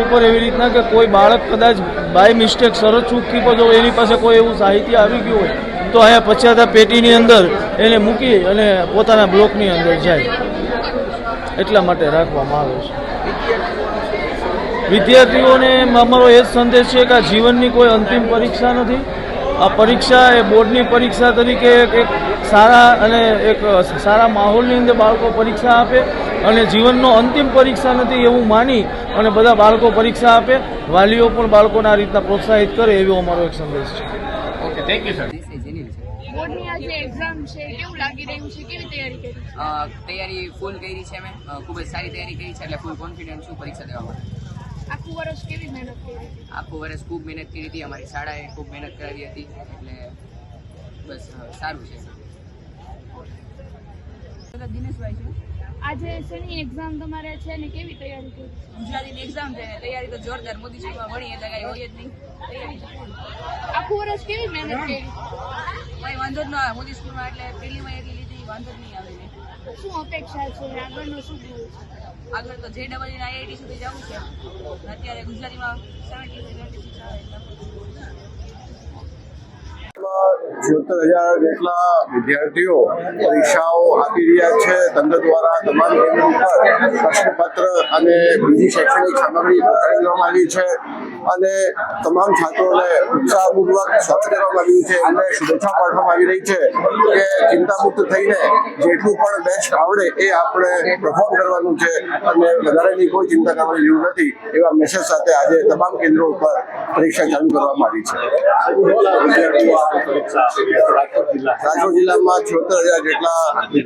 ઉપર એવી રીતના કે કોઈ બાળક કદાચ બાય મિસ્ટેક સરસ ચૂકથી પણ જો એની પાસે કોઈ એવું સાહિત્ય આવી ગયું હોય, તો અહીંયા પછાતા પેટીની અંદર એને મૂકી અને પોતાના બ્લોકની અંદર જાય. એટલા માટે રાખવામાં આવે છે. વિદ્યાર્થીઓને અમારો એ જ સંદેશ છે કે આ જીવનની કોઈ અંતિમ પરીક્ષા નથી. આ પરીક્ષા એ બોર્ડની પરીક્ષા તરીકે એક સારા અને એક સારા માહોલની અંદર બાળકો પરીક્ષા આપે. અને જીવનનો અંતિમ પરીક્ષા નથી એવું માની અને બધા બાળકો પરીક્ષા આપે વાલીઓ પણ બાળકોને આ રીતના પ્રોત્સાહિત કરે એવો અમારો એક સંદેશ છે. Okay thank you sir exam છે કેવું લાગી રહ્યું તૈયારી કરી અ, તૈયારી ફૂલ કરી છે મેં ખૂબ જ સારી તૈયારી કરી છે એટલે ફૂલ કોન્ફિડન્સ છું પરીક્ષા દેવા માટે. આખું વર્ષ કેવી મહેનત કરી આખું વર્ષ ખૂબ મહેનત કરી હતી અમારી શાળાએ ખૂબ મહેનત કરાવી હતી એટલે બસ સારું છે. દિનેશભાઈ છે આજે શેની એક્ઝામ તમારે છે ને કેવી તૈયારી કરી ગુજરાતીની એક્ઝામ છે તૈયારી તો જોરદાર મોદી સ્કૂલમાં ભણી એટલે કાંઈ હોય જ નહીં. તૈયારી આખું વર્ષ કેવી મહેનત કરી? કંઈ વાંધો જ ન આવે મોદી સ્કૂલમાં એટલે પહેલીમાં એટલી લીધી વાંધો જ નહીં આવે શું અપેક્ષા છે? આગળનો શું goal આગળ તો જે ડબલ આઈઆઈટી સુધી જવું છે. અત્યારે ગુજરાતીમાં સેવન્ટી સેવન્ટી સિક્સ આવે એટલે. છોતેર હજાર જેટલા વિદ્યાર્થીઓ પરીક્ષાઓ આપી રહ્યા છે. તંત્ર દ્વારા તમામ કેન્દ્રો ઉપર પ્રશ્નપત્ર અને બીજી શૈક્ષણિક સામગ્રી પહોંચાડી દેવામાં આવી છે અને તમામ છાત્રોને ઉત્સાહપૂર્વક સ્વાગત કરવામાં આવ્યું છે અને શુભેચ્છા પાઠવવામાં આવી રહી છે કે ચિંતામુક્ત થઈને જેટલું પણ બેસ્ટ આવડે એ આપણે પરફોર્મ કરવાનું છે અને વધારેની કોઈ ચિંતા કરવાની જરૂર નથી એવા મેસેજ સાથે આજે તમામ કેન્દ્રો ઉપર પરીક્ષા ચાલુ કરવામાં આવી છે. રાજકોટ જિલ્લામાં છોતેર હજાર જેટલા વિદ્યાર્થીઓ